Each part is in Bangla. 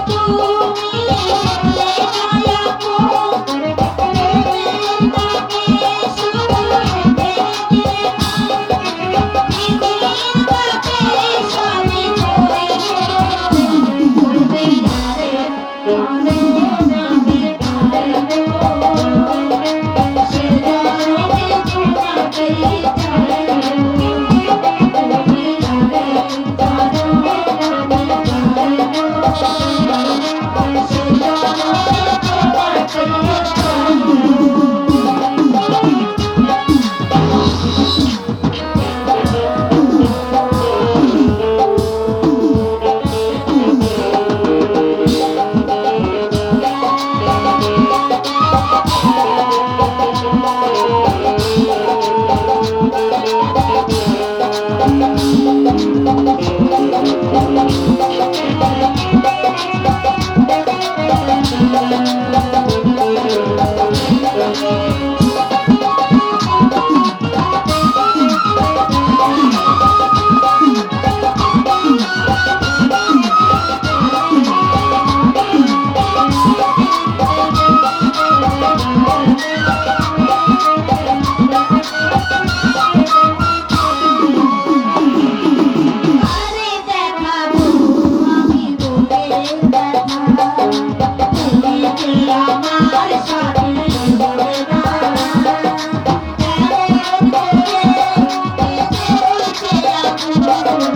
আরে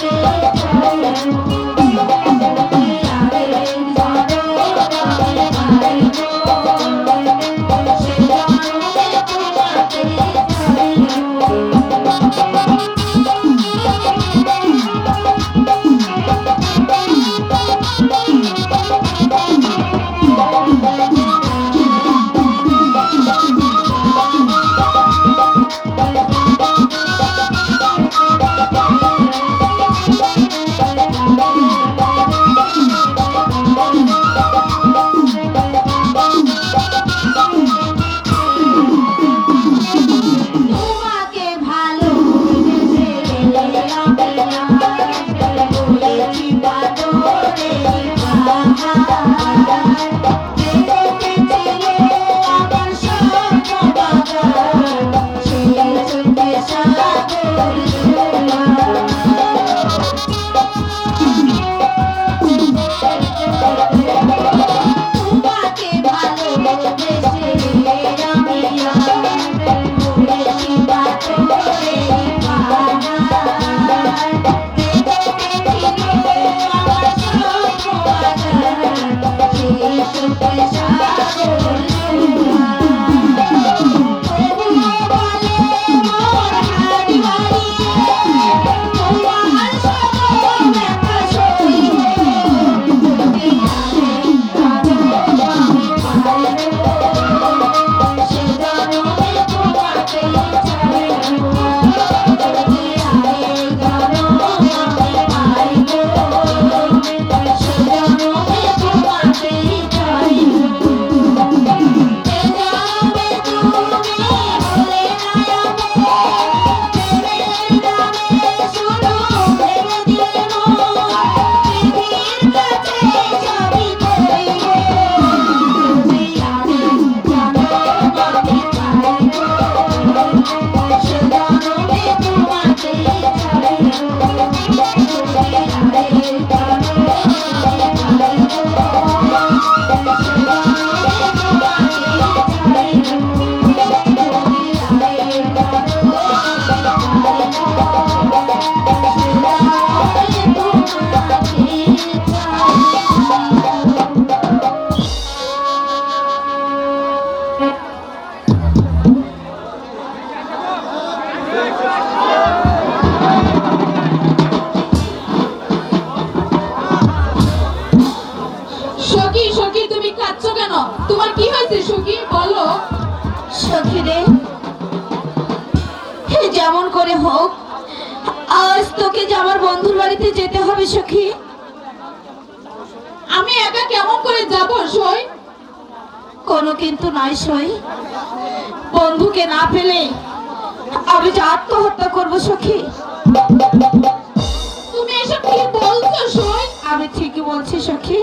আমি তোমার কি হয়েছে সখী? বলো। সখী রে যেমন করে হোক আজ তোকে যে আমার বন্ধুর বাড়িতে যেতে হবে সখী। আমি একা কেমন করে যাব সই? কোনো কিন্তু নাই সই। বন্ধুকে না পেলে আমি যে আত্মহত্যা করব সখী। তুমি এসব কি বলছো সই? আমি ঠিকই বলছি সখী।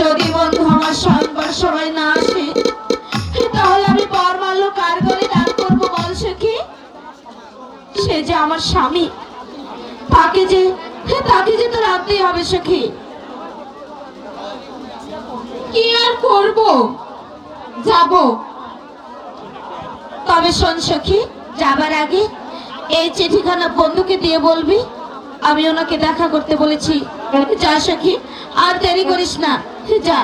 যদি বন্ধু আমার সংবার সময় না আসে, তাহলে আমি পর মারলো কার গলে দান করব, বল সখী সে যে আমার স্বামী, তাকে যে তাকে যে তো রাখতেই হবে সখী কি আর করব? যাব। তবে শোন সখী, যাবার আগে এই চিঠিখানা বন্ধুকে দিয়ে বলবি, আমি ওনাকে দেখা করতে বলেছি। যা সখী, আর দেরি করিস না। যা।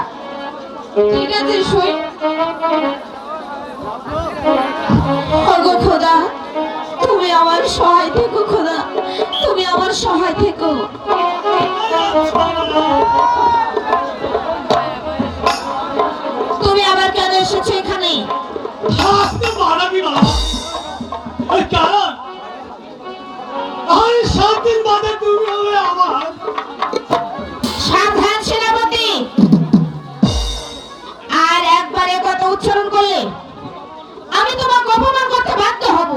ঠিক খোদা তুমি আমার সহায় থেকো খোদা। তুমি আমার সহায় থেকো। আমি তোমাকে অপমান করতে বাধ্য হব।